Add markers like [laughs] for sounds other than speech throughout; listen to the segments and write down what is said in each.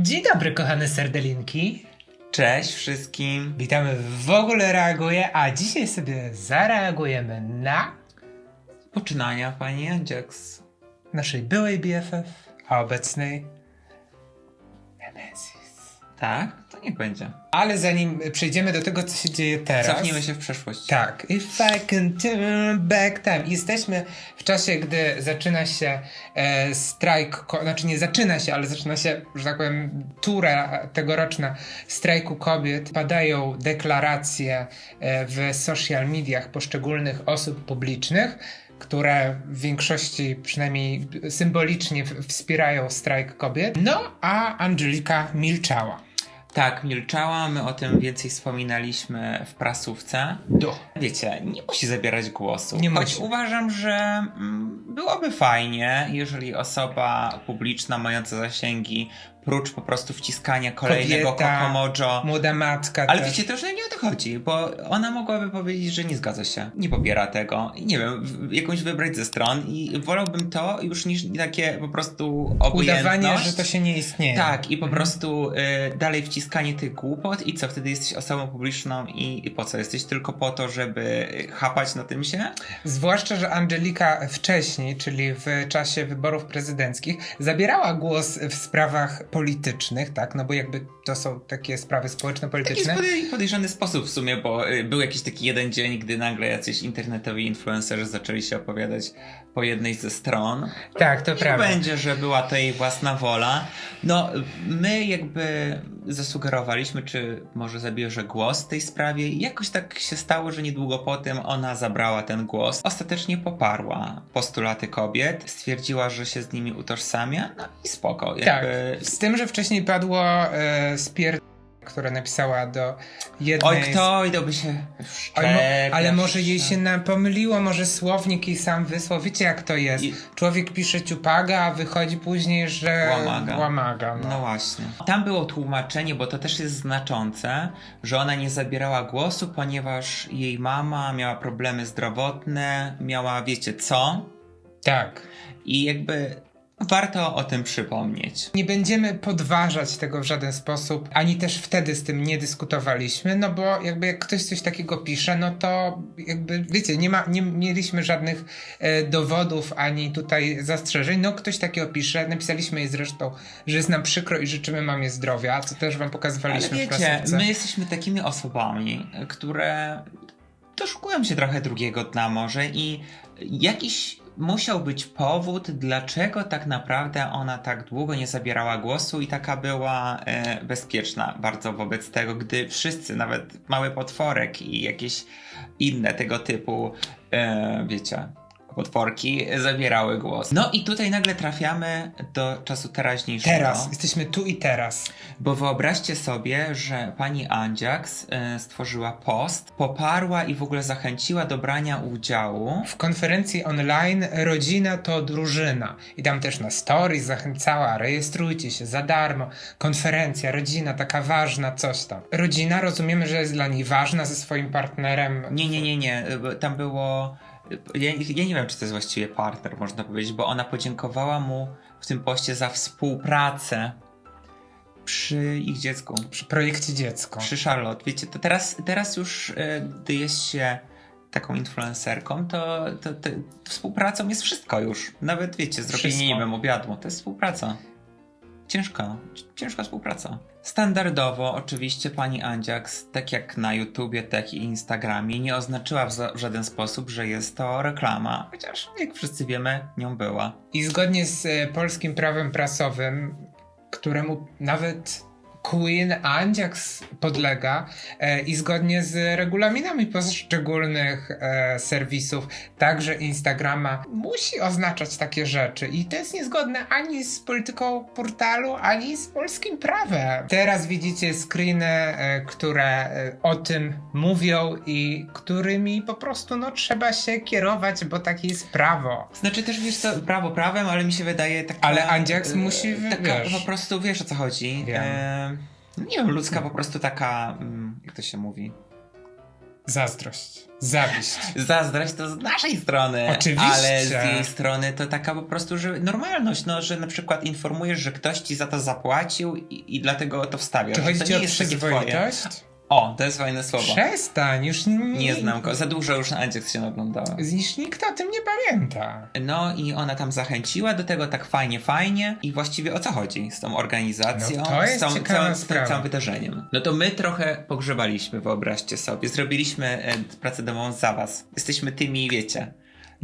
Dzień dobry, kochane serdelinki. Cześć wszystkim. Witamy w W ogóle reaguje, a dzisiaj sobie zareagujemy na Poczynania pani Andziaks. naszej byłej BFF, a obecnej Nemesis. Tak? To niech będzie. Ale zanim przejdziemy do tego, co się dzieje teraz. Cofnijmy się w przeszłość. Tak, if I can turn back time. Jesteśmy w czasie, gdy zaczyna się e, strajk, znaczy nie zaczyna się, ale zaczyna się, że tak powiem, tura tegoroczna strajku kobiet. Padają deklaracje e, w social mediach poszczególnych osób publicznych, które w większości, przynajmniej symbolicznie, wspierają strajk kobiet. No, a Angelika milczała. Tak, milczała, my o tym więcej wspominaliśmy w prasówce. Do. Wiecie, nie musi zabierać głosu. Nie Choć musi. uważam, że mm, byłoby fajnie, jeżeli osoba publiczna mająca zasięgi, prócz po prostu wciskania kolejnego Kobieta, kokomojo, Młoda matka. Ale też. wiecie, to już nie o to chodzi, bo ona mogłaby powiedzieć, że nie zgadza się, nie popiera tego. I nie wiem, jakąś wybrać ze stron i wolałbym to już niż takie po prostu obojętność. Udawanie, że to się nie istnieje. Tak, i po Mhm. prostu y, dalej wciskanie tych głupot i co, wtedy jesteś osobą publiczną i, i po co? Jesteś tylko po to, żeby chapać na tym się? Zwłaszcza, że Angelika wcześniej, czyli w czasie wyborów prezydenckich, zabierała głos w sprawach politycznych, tak? No bo jakby to są takie sprawy Taki społeczno-polityczne. jest podejrzany sposób w sumie, bo y, był jakiś taki jeden dzień, gdy nagle jacyś internetowi influencerzy zaczęli się opowiadać po jednej ze stron. Tak, to Nie prawda. będzie, że była to jej własna wola. No, my jakby zasugerowaliśmy, czy może zabierze głos w tej sprawie i jakoś tak się stało, że niedługo po tym ona zabrała ten głos. Ostatecznie poparła postulaty kobiet, stwierdziła, że się z nimi utożsamia, no i spoko. Tak. Jakby... Z tym, że wcześniej padło e, spier... które napisała do jednej Oj, kto idziałby się Oj, mo- ale może jej się na, pomyliło, może słownik jej sam wysłał. Wiecie jak to jest? I- Człowiek pisze ciupaga, a wychodzi później, że Łamaga. łamaga no. No właśnie. Tam było tłumaczenie, bo to też jest znaczące, że ona nie zabierała głosu, ponieważ jej mama miała problemy zdrowotne, miała wiecie co. Tak. I jakby warto o tym przypomnieć. Nie będziemy podważać tego w żaden sposób, ani też wtedy z tym nie dyskutowaliśmy, no bo jakby jak ktoś coś takiego pisze, no to jakby wiecie, nie, ma, nie mieliśmy żadnych e, dowodów ani tutaj zastrzeżeń. No ktoś takiego pisze, napisaliśmy jej zresztą, że jest nam przykro i życzymy mamie zdrowia, co też wam Ale pokazywaliśmy w wiecie, prasówce. my jesteśmy takimi osobami, które doszukują się trochę drugiego dna może i jakiś musiał być powód, dlaczego tak naprawdę ona tak długo nie zabierała głosu i taka była e, bezpieczna bardzo wobec tego, gdy wszyscy, nawet mały potworek i jakieś inne tego typu, e, wiecie, potworki zabierały głos. No i tutaj nagle trafiamy do czasu teraźniejszego. Teraz, jesteśmy tu i teraz. Bo wyobraźcie sobie, że pani Andziaks e, stworzyła post, poparła i w ogóle zachęciła do brania udziału. W konferencji online Rodzina to drużyna. I tam też na stories zachęcała, rejestrujcie się za darmo. Konferencja, rodzina, taka ważna, coś tam. Rodzina, rozumiemy, że jest dla niej ważna ze swoim partnerem. Nie, nie, nie, nie. e, Tam było. Ja, ja nie wiem, czy to jest właściwie partner, można powiedzieć, bo ona podziękowała mu w tym poście za współpracę przy ich dziecku. Przy projekcie dziecko. Przy Charlotte. Wiecie, to teraz, teraz już, e, gdy jest się taką influencerką, to, to, to współpracą jest wszystko już. Nawet wiecie, zrobienie nie wiem, obiadu. To jest współpraca. Ciężka, ciężka współpraca. Standardowo oczywiście pani Andziaks, tak jak na YouTubie, tak i Instagramie, nie oznaczyła w, w żaden sposób, że jest to reklama, chociaż jak wszyscy wiemy, nią była. I zgodnie z e, polskim prawem prasowym, któremu nawet Queen Anjax podlega e, i zgodnie z regulaminami poszczególnych e, serwisów, także Instagrama, musi oznaczać takie rzeczy i to jest niezgodne ani z polityką portalu, ani z polskim prawem. Teraz widzicie screeny, e, które e, o tym mówią i którymi po prostu no, trzeba się kierować, bo takie jest prawo. Znaczy też wiesz co, prawo prawem, ale mi się wydaje taka... Ale Andziaks e, musi, Taka wiesz. po prostu, wiesz o co chodzi. Wiem. Nie wiem, ludzka po prostu taka, mm, jak to się mówi? Zazdrość. Zawiść. [laughs] Zazdrość to z naszej strony, Oczywiście. ale z jej strony to taka po prostu, że normalność, no, że na przykład informujesz, że ktoś ci za to zapłacił i, i dlatego to wstawiasz. Czy chodzi to nie o jest przyzwoitość? O, to jest fajne słowo. Przestań, już nie, Nie znam go, za dużo już na Andziek się naglądała. Już nikt o tym nie pamięta. No i ona tam zachęciła do tego tak fajnie, fajnie i właściwie o co chodzi z tą organizacją, No z, tą, całym, z tym całym wydarzeniem. No to my trochę pogrzebaliśmy, wyobraźcie sobie. Zrobiliśmy e, pracę domową za was. Jesteśmy tymi, wiecie,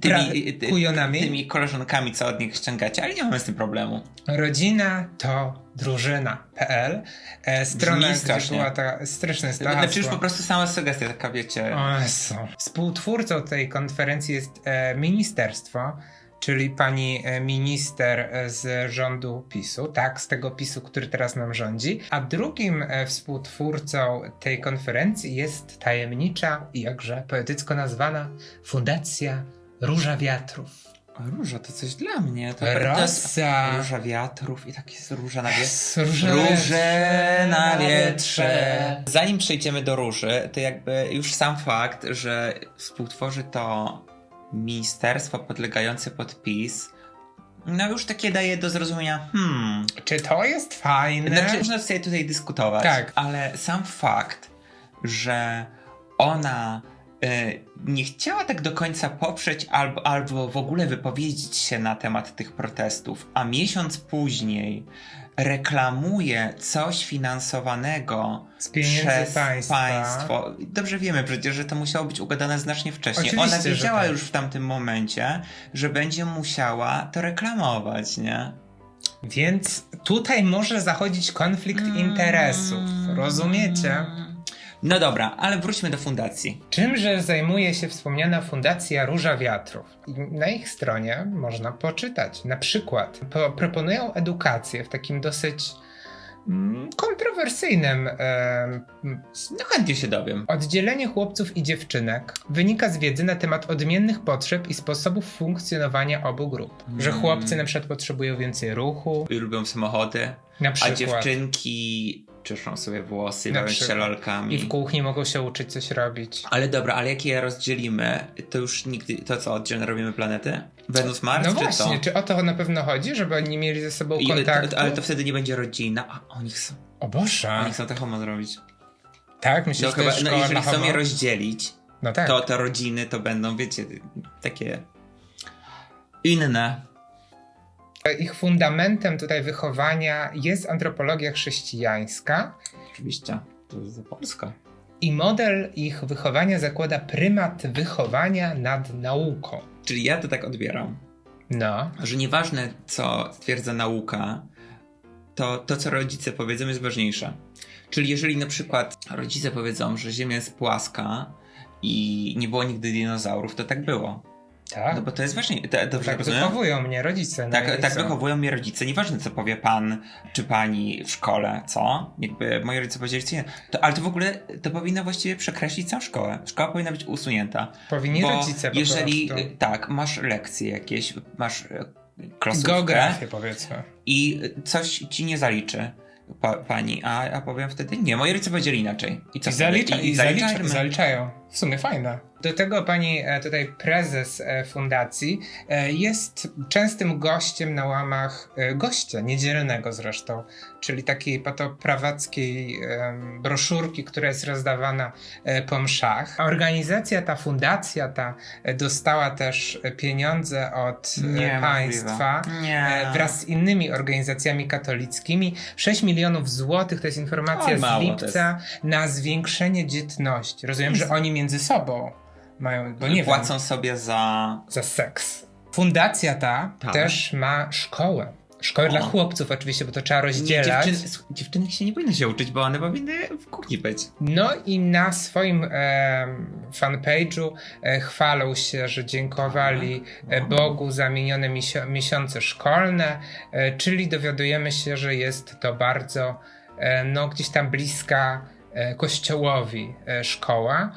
tymi, Pra- kujonami? tymi koleżankami, co od nich ściągacie, ale nie mamy z tym problemu. Rodzina to drużyna.pl e, Strona, Brzmi gdzie strasznie. była ta straszna jest to Znaczy już hasło. po prostu sama sugestia taka, wiecie, O Jezu. Współtwórcą tej konferencji jest e, ministerstwo, czyli pani e, minister e, z rządu PiSu, tak, z tego PiSu, który teraz nam rządzi. A drugim e, współtwórcą tej konferencji jest tajemnicza i jakże poetycko nazwana Fundacja Róża Wiatrów. róża to coś dla mnie. To, Rosa. róża wiatrów i tak jest róża na wietrze. Róże, Róże na wietrze. Zanim przejdziemy do róży, to jakby już sam fakt, że współtworzy to ministerstwo podlegające pod PiS, no już takie daje do zrozumienia, hmm, Czy to jest fajne? znaczy można sobie tutaj dyskutować, Tak. ale sam fakt, że ona nie chciała tak do końca poprzeć albo, albo w ogóle wypowiedzieć się na temat tych protestów, a miesiąc później reklamuje coś finansowanego Z pieniędzy przez państwa. państwo. Dobrze wiemy przecież, że to musiało być ugadane znacznie wcześniej. Oczywiście, Ona wiedziała tak. już w tamtym momencie, że będzie musiała to reklamować, nie? Więc tutaj może zachodzić konflikt interesów. Rozumiecie? No dobra, ale wróćmy do fundacji. Czymże zajmuje się wspomniana Fundacja Róża Wiatrów? I na ich stronie można poczytać. Na przykład po, proponują edukację w takim dosyć mm, kontrowersyjnym No chętnie się dowiem. Oddzielenie chłopców i dziewczynek wynika z wiedzy na temat odmiennych potrzeb i sposobów funkcjonowania obu grup. Że Mm. chłopcy na przykład potrzebują więcej ruchu, I lubią samochody, na a przykład. dziewczynki czyszczą sobie włosy, bawią się lalkami. I w kuchni mogą się uczyć coś robić. Ale dobra, ale jak je rozdzielimy, to już nigdy, to co, oddzielne robimy planety? Wenus, Mars, No czy właśnie, co? czy o to na pewno chodzi, żeby oni mieli ze sobą I, kontakt? to, ale to wtedy nie będzie rodzina, a oni chcą, O Boże! oni chcą to homo zrobić. Tak, myślę, No że to chyba, no jeżeli chcą homo? je rozdzielić, No tak. to te rodziny to będą, wiecie, takie inne. Ich fundamentem tutaj wychowania jest antropologia chrześcijańska Oczywiście, to jest za Polska. i model ich wychowania zakłada prymat wychowania nad nauką. Czyli ja to tak odbieram, No, że nieważne co stwierdza nauka, to to co rodzice powiedzą jest ważniejsze. Czyli jeżeli na przykład rodzice powiedzą, że Ziemia jest płaska i nie było nigdy dinozaurów, to tak było. Tak. No bo to jest ważniejsze. To, dobrze tak rozumiem? wychowują mnie rodzice. no Tak, i tak wychowują mnie rodzice. Nieważne, co powie pan czy pani w szkole, co? Jakby moi rodzice powiedzieli, co nie. To, ale to w ogóle to powinno właściwie przekreślić całą szkołę. Szkoła powinna być usunięta. Powinni bo rodzice po jeżeli prostu. tak, masz lekcje jakieś, masz y, klasówkę Geografię powiedzmy. i coś ci nie zaliczy pa, pani, a, a powiem wtedy nie. Moi rodzice powiedzieli inaczej. I co I, zalicza, i, zalicza, zaliczamy. zaliczają. W sumie fajne. Do tego pani e, tutaj prezes e, fundacji e, jest częstym gościem na łamach gościa niedzielnego zresztą, czyli takiej patoprawackiej broszurki, która jest rozdawana po mszach. Organizacja, ta fundacja ta dostała też pieniądze od Nie, państwa. wraz z innymi organizacjami katolickimi. 6 milionów złotych to jest informacja Oj, z lipca na zwiększenie dzietności. Rozumiem, że oni między sobą mają, bo nie Płacą wiem, sobie za. za seks. Fundacja ta Tak. też ma szkołę. Szkołę O. dla chłopców oczywiście, bo to trzeba Nie, rozdzielać. dziewczyny, dziewczyny się nie powinny się uczyć, bo one powinny w kuchni być. No i na swoim em, fanpage'u e, chwalą się, że dziękowali e, Bogu za minione misio- miesiące szkolne, e, czyli dowiadujemy się, że jest to bardzo e, no, gdzieś tam bliska e, kościołowi e, szkoła.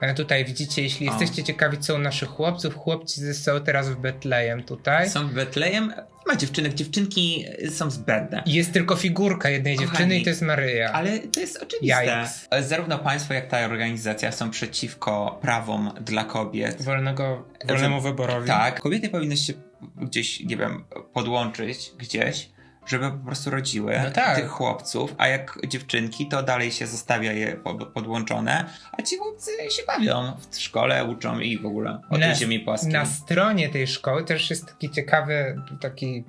E, Tutaj widzicie, jeśli jesteście ciekawi, co u naszych chłopców, chłopcy są teraz w Betlejem tutaj. Są w Betlejem. Nie ma dziewczynek, dziewczynki są zbędne. Jest tylko figurka jednej Kochani, dziewczyny i to jest Maryja. Ale to jest oczywiste. Jajks. Zarówno państwo, jak ta organizacja są przeciwko prawom dla kobiet. Wolnego, wolnemu wyborowi. Tak, kobiety powinny się gdzieś, nie wiem, podłączyć gdzieś, żeby po prostu rodziły No tak. tych chłopców, a jak dziewczynki, to dalej się zostawia je po- podłączone, a ci chłopcy się bawią w szkole, uczą i w ogóle o Na- tej ziemi płaskiej. Na stronie tej szkoły też jest taki ciekawy, taki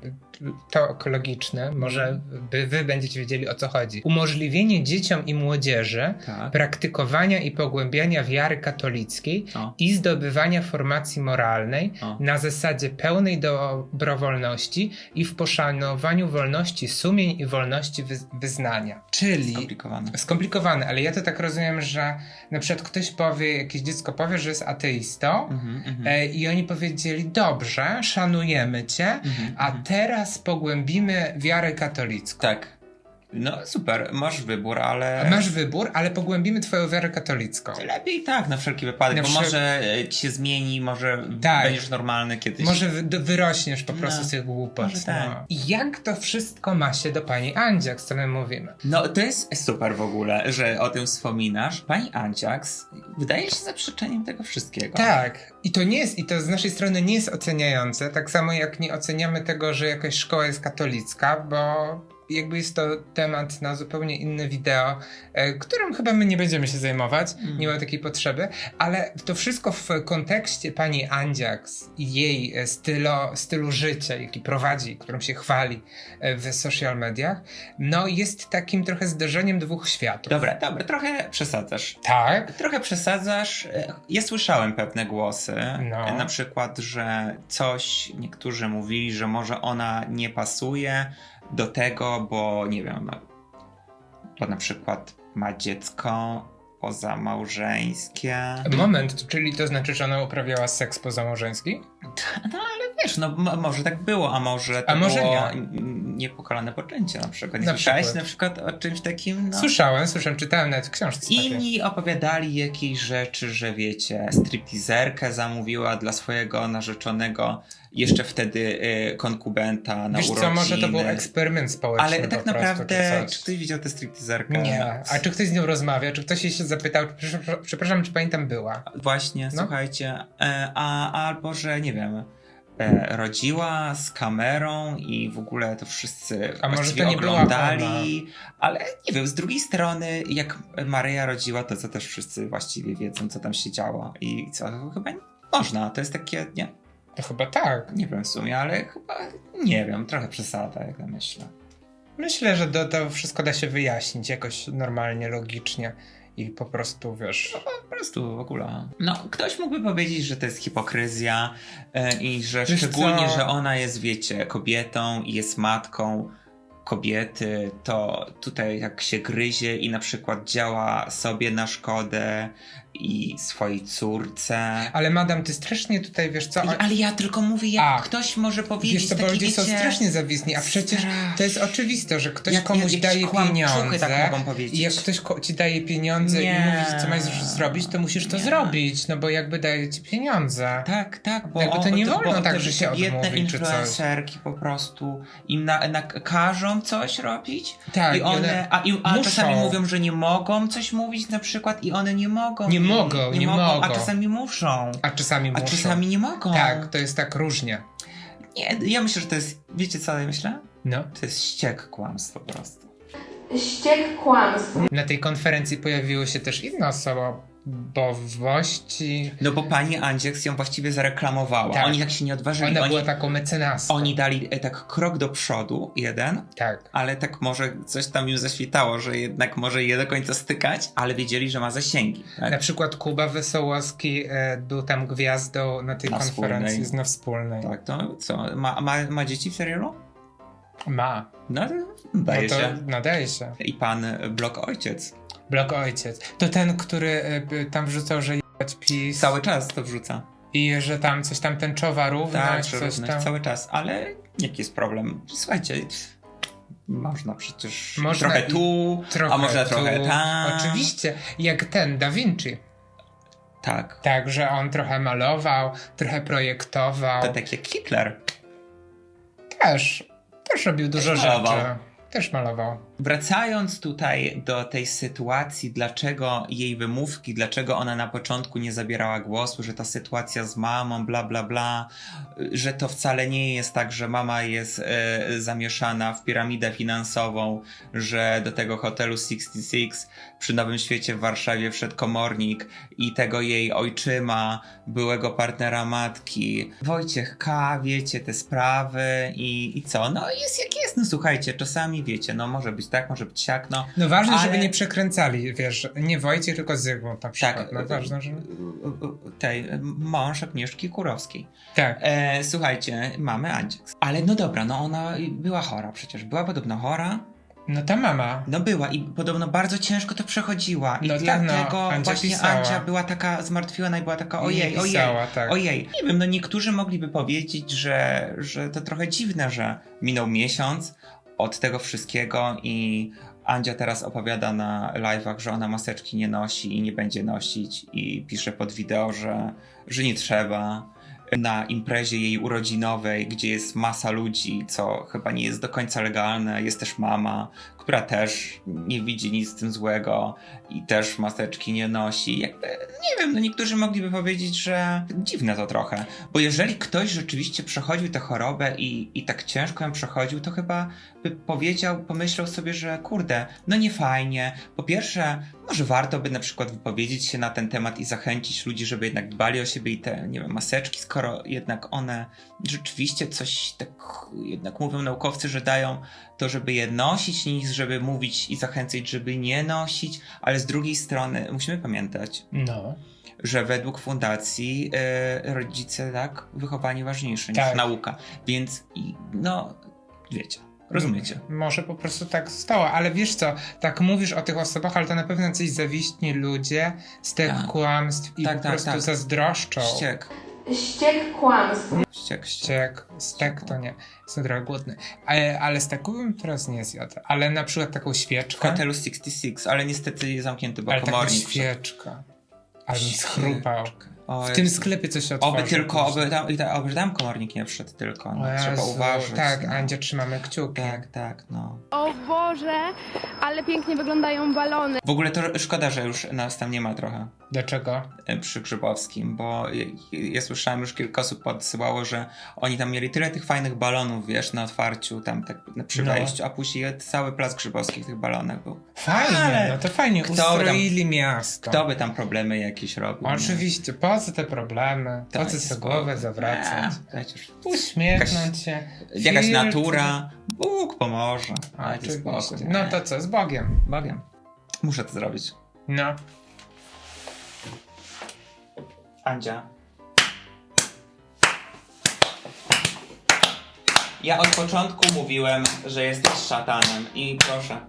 to ekologiczny, może by wy będziecie wiedzieli o co chodzi. Umożliwienie dzieciom i młodzieży Tak. praktykowania i pogłębiania wiary katolickiej O, i zdobywania formacji moralnej o. na zasadzie pełnej dobrowolności i w poszanowaniu wolności sumień i wolności wy- wyznania. Czyli Skomplikowane. skomplikowane, ale ja to tak rozumiem, że na przykład ktoś powie, jakieś dziecko powie, że jest ateistą Mhm, mhm. e, i oni powiedzieli, dobrze, szanujemy cię, Mhm, a mhm. Teraz pogłębimy wiarę katolicką. Tak. No super, masz wybór, ale... Masz wybór, ale pogłębimy twoją wiarę katolicką. Lepiej tak, na wszelki wypadek, Na bo wszel- może e, ci się zmieni, może Tak. będziesz normalny kiedyś. Może wy- wyrośniesz po prostu No, z tych głupot. tak. No. I jak to wszystko ma się do pani Andziak, co my mówimy? No, to jest super w ogóle, że o tym wspominasz. Pani Anciax wydaje się zaprzeczeniem tego wszystkiego. Tak. I to nie jest, i to z naszej strony nie jest oceniające, tak samo jak nie oceniamy tego, że jakaś szkoła jest katolicka, bo jakby jest to temat na zupełnie inne wideo, e, którym chyba my nie będziemy się zajmować, Mm. nie ma takiej potrzeby, ale to wszystko w kontekście pani Andziaks i jej e, stylo, stylu życia, jaki prowadzi, którym się chwali e, w social mediach, no jest takim trochę zderzeniem dwóch światów. Dobra, dobra, trochę przesadzasz. Tak? Trochę przesadzasz. Ja słyszałem pewne głosy. No. Na przykład, że coś niektórzy mówili, że może ona nie pasuje do tego, bo nie wiem, bo na przykład ma dziecko pozamałżeńskie. Moment, czyli to znaczy, że ona uprawiała seks pozamałżeński? No ale wiesz, no może tak było, a może to A może było nie. Niepokalane poczęcie na przykład. Nie Na słyszałeś przykład. na przykład o czymś takim? No. Słyszałem, słyszałem, czytałem nawet w książce. Inni opowiadali jakieś rzeczy, że wiecie, stripteaserkę zamówiła dla swojego narzeczonego jeszcze wtedy y, konkubenta na Wiesz urodziny. co, może to był eksperyment społeczny Ale tak naprawdę, czy ktoś widział tę stripteaserkę? Nie. A czy ktoś z nią rozmawia? Czy ktoś jej się zapytał? Przepraszam, czy pani tam była? Właśnie, No. słuchajcie, e, a, albo że nie wiem, rodziła z kamerą i w ogóle to wszyscy A może to nie oglądali, ale nie wiem, z drugiej strony jak Maryja rodziła, to co też wszyscy właściwie wiedzą, co tam się działo i co, chyba nie można, to jest takie, nie, To chyba tak. nie wiem w sumie, ale chyba, nie wiem, trochę przesada, jak ja myślę. Myślę, że to, to wszystko da się wyjaśnić jakoś normalnie, logicznie i po prostu, wiesz... Po prostu w ogóle. No, ktoś mógłby powiedzieć, że to jest hipokryzja e, i że Wiesz szczególnie, co? że ona jest, wiecie, kobietą i jest matką kobiety, to tutaj jak się gryzie i na przykład działa sobie na szkodę i swojej córce. Ale madam, ty strasznie tutaj, wiesz co... I, ale ja tylko mówię, jak A. ktoś może powiedzieć Wiesz bo taki, ludzie są wiecie, strasznie zawisni, a przecież to jest oczywiste, że ktoś Jak- komuś jak- daje kłamczuchy pieniądze tak mogą powiedzieć. i jak ktoś ci daje pieniądze Nie. i mówi, co masz zrobić, to musisz to Nie. zrobić, no bo jakby daje ci pieniądze. Tak, tak, bo Jakby to nie bo wolno tak, że się odmówi, czy coś. po prostu im na, na, każą coś robić Tak, i one, a, i, a czasami mówią, że nie mogą coś mówić na przykład i one nie mogą. Nie i, mogą, nie a mogą. czasami muszą. A czasami A muszą. czasami nie mogą. Tak, to jest tak różnie. Nie, ja myślę, że to jest, wiecie co ja myślę? No. To jest ściek kłamstw po prostu. ściek kłamstw. Na tej konferencji pojawiły się też inne osobowości. No bo pani Andzieks ją właściwie zareklamowała. Tak. Oni tak się nie odważyli. Ona Oni, była taką mecenaską. oni dali e, tak krok do przodu, jeden, Tak. ale tak może coś tam im zaświtało, że jednak może je do końca stykać, ale wiedzieli, że ma zasięgi. Tak? Na przykład Kuba Wesołowski e, był tam gwiazdą na tej Na konferencji wspólnej. na wspólnej. Tak, to co? Ma, ma, ma dzieci w serialu? Ma. No to No to się. nadaje się. I pan Blok Ojciec. Blok Ojciec. To ten, który e, tam wrzucał, że jebać PiS Cały czas to wrzuca. i że tam coś tam tęczowa równość, Tak, coś tam. cały czas, ale jaki jest problem? Słuchajcie, można przecież Można trochę tu, Trochę a można tu. trochę tam. Oczywiście, jak ten Da Vinci. Tak. Tak, że on trochę malował, trochę projektował. To tak jak Hitler. Też, też robił dużo malował. rzeczy. Też malował. Wracając tutaj do tej sytuacji, dlaczego jej wymówki, dlaczego ona na początku nie zabierała głosu, że ta sytuacja z mamą, bla, bla, bla, że to wcale nie jest tak, że mama jest e, zamieszana w piramidę finansową, że do tego hotelu 66 przy Nowym Świecie w Warszawie wszedł komornik i tego jej ojczyma, byłego partnera matki, Wojciech K., wiecie, te sprawy i, i co? No jest jak jest, no słuchajcie, czasami wiecie, no może być tak, może być siak, no. No ważne, Ale- żeby nie przekręcali, wiesz, nie Wojciech, tylko Zygmunt na przykład. Tak, no ważne, że... tej, mąż Agnieszki Kurowskiej. Tak. E, słuchajcie, mamy Andzieks. Ale no dobra, no ona była chora przecież, była podobno chora. No ta mama. No była i podobno bardzo ciężko to przechodziła. I No tak, no, dlatego Andzia właśnie pisała. Andzia była taka zmartwiona i była taka ojej, ojej, pisała, tak. ojej. Nie wiem, no niektórzy mogliby powiedzieć, że, że to trochę dziwne, że minął miesiąc od tego wszystkiego i Andzia teraz opowiada na live'ach, że ona maseczki nie nosi i nie będzie nosić i pisze pod wideo, że, że nie trzeba. Na imprezie jej urodzinowej, gdzie jest masa ludzi, co chyba nie jest do końca legalne, jest też mama, która też nie widzi nic z tym złego i też maseczki nie nosi. Jakby, nie wiem, no niektórzy mogliby powiedzieć, że dziwne to trochę, bo jeżeli ktoś rzeczywiście przechodził tę chorobę i, i tak ciężko ją przechodził, to chyba by powiedział, pomyślał sobie, że kurde, no nie fajnie. Po pierwsze, może warto by na przykład wypowiedzieć się na ten temat i zachęcić ludzi, żeby jednak dbali o siebie i te, nie wiem, maseczki, skoro jednak one rzeczywiście coś tak, jednak mówią naukowcy, że dają to, żeby je nosić, niż żeby mówić i zachęcać, żeby nie nosić, ale z drugiej strony musimy pamiętać, No. że według fundacji e, rodzice, tak, wychowanie ważniejsze niż Tak. nauka. Więc, no, wiecie, rozumiecie. Może po prostu tak zostało, ale wiesz co, tak mówisz o tych osobach, ale to na pewno coś zawiśni ludzie z tych Tak. kłamstw i Tak, po tak, prostu tak. zazdroszczą. Ściek, ściek kłamstw, ściek, ściek. Ciek, stek to nie, jestem trochę głodny. Ale, ale steku bym teraz nie zjadł. Ale na przykład taką W świeczkę. hotelu 66, ale niestety jest zamknięty, bo ale taką komornik wszedł. świeczkę. Ale bym schrupał. O, W tym sklepie coś się otworzyło. Oby tylko, oby tam, oby tam komornik nie wszedł tylko, no, trzeba uważać. Tak, no. Andzia, trzymamy kciuki. Tak, tak, no. O Boże, ale pięknie wyglądają balony. W ogóle to szkoda, że już nas tam nie ma trochę Dlaczego? e, przy Grzybowskim, bo ja, ja słyszałem już kilka osób podsyłało, że oni tam mieli tyle tych fajnych balonów, wiesz, na otwarciu, tam tak na- przy No. wejściu, a później cały plac Grzybowski w tych balonach był. Fajnie, Ale no to fajnie, kto by tam- ustroili miasto. Kto by tam problemy jakieś robił? nie? Po co te problemy? Po co sobie głowę zawracać? Uśmiechnąć się. Jakaś natura, Bóg pomoże. Spokój. No to co, z Bogiem. Bogiem. Muszę to zrobić. No. Andzia. Ja od początku mówiłem, że jesteś szatanem i proszę,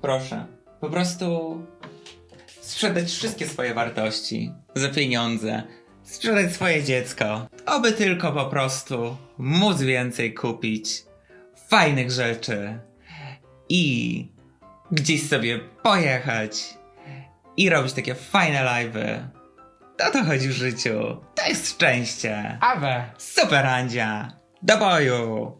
proszę, po prostu sprzedać wszystkie swoje wartości za pieniądze, sprzedać swoje dziecko, oby tylko po prostu móc więcej kupić fajnych rzeczy i gdzieś sobie pojechać i robić takie fajne live'y. O to chodzi w życiu. To jest szczęście. Awe. Super Andzia. Do boju.